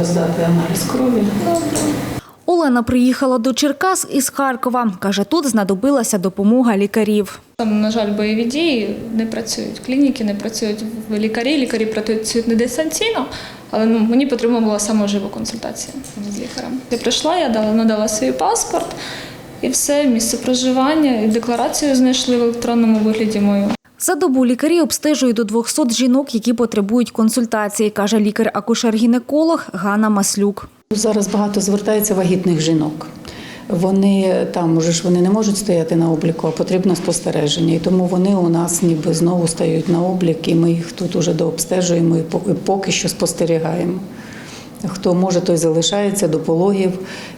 треба здати аналіз крові. Олена приїхала до Черкас із Харкова. Каже, тут знадобилася допомога лікарів. Там, на жаль, бойові дії не працюють. Клініки не працюють в лікарі. Лікарі працюють не дистанційно, але ну, мені потрібна була саме жива консультація з лікарем. Я прийшла, я дала, надала свій паспорт і все, місце проживання, і декларацію знайшли в електронному вигляді мою. За добу лікарі обстежують до 200 жінок, які потребують консультації, каже лікар-акушер-гінеколог Ганна Маслюк. Зараз багато звертається вагітних жінок. Вони там уже ж вони не можуть стояти на обліку, а потрібно спостереження. І тому вони у нас ніби знову стають на облік, і ми їх тут уже дообстежуємо і поки- що спостерігаємо. Хто може, той залишається до пологів.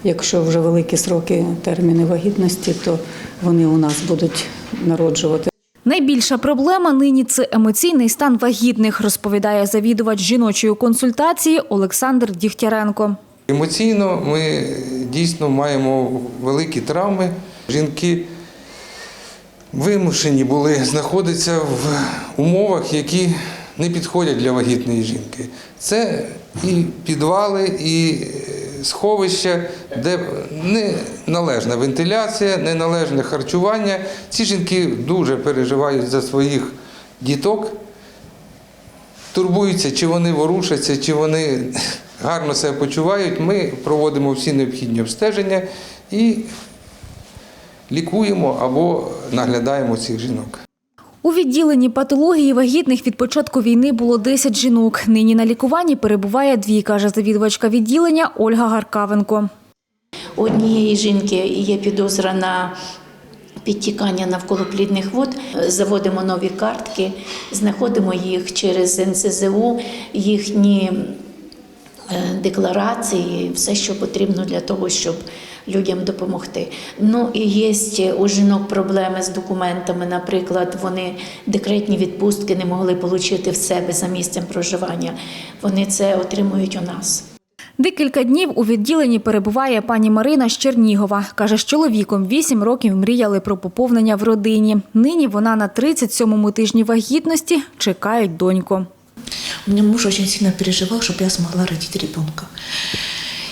Якщо вже великі сроки терміни вагітності, то вони у нас будуть народжувати. Найбільша проблема нині це емоційний стан вагітних, розповідає завідувач жіночої консультації Олександр Дігтяренко. Емоційно ми дійсно маємо великі травми. Жінки вимушені були знаходитися в умовах, які не підходять для вагітної жінки. Це і підвали, і сховища, де неналежна вентиляція, неналежне харчування. Ці жінки дуже переживають за своїх діток турбуються, чи вони ворушаться, чи вони гарно себе почувають. Ми проводимо всі необхідні обстеження і лікуємо або наглядаємо цих жінок. У відділенні патології вагітних від початку війни було 10 жінок. Нині на лікуванні перебуває дві, каже завідувачка відділення Ольга Гаркавенко. Однієї жінки є підозра на підтікання навколо плідних вод. Заводимо нові картки, знаходимо їх через НСЗУ, їхні декларації, все, що потрібно для того, щоб людям допомогти. Ну і є у жінок проблеми з документами. Наприклад, вони декретні відпустки не могли отримати в себе за місцем проживання. Вони це отримують у нас. Декілька днів у відділенні перебуває пані Марина з Чернігова. Каже, з чоловіком 8 років мріяли про поповнення в родині. Нині вона на 37-му тижні вагітності чекають доньку. У меня муж очень сильно переживал, чтобы я смогла родить ребенка.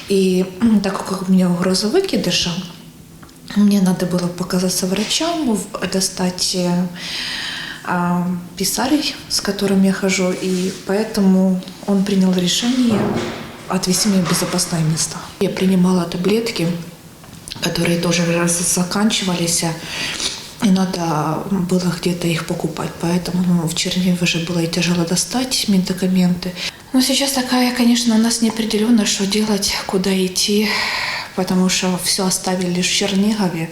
И м, так как у меня угроза выкидыша, мне надо было показаться врачам, в- достать э, а, писарей, с которым я хожу, и поэтому он принял решение отвезти меня в безопасное место. Я принимала таблетки, которые тоже раз заканчивались, и надо было где-то их покупать. Поэтому ну, в Чернигове уже было и тяжело достать медикаменты. Но сейчас такая, конечно, у нас неопределенно, что делать, куда идти, потому что все оставили лишь в Чернигове.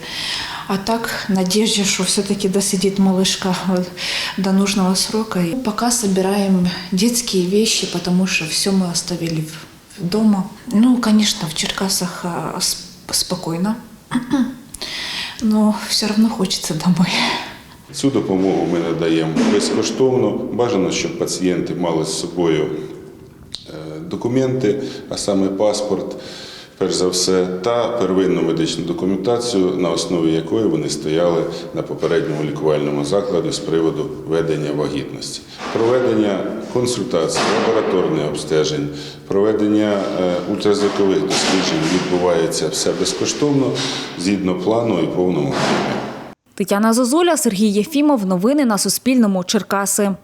А так, в надежде, что все-таки досидит малышка вот до нужного срока. И пока собираем детские вещи, потому что все мы оставили в- дома. Ну, конечно, в Черкасах а, сп- спокойно. Но все равно хочется домой. Цю допомогу ми надаємо безкоштовно. Бажано, щоб пацієнти мали з собою е, документи, а саме паспорт, перш за все, та первинну медичну документацію, на основі якої вони стояли на попередньому лікувальному закладі з приводу ведення вагітності. Проведення консультацій, лабораторних обстежень, проведення е, ультразвукових досліджень відбувається все безкоштовно, згідно плану і повному. Тетяна Зозуля, Сергій Єфімов. Новини на Суспільному. Черкаси.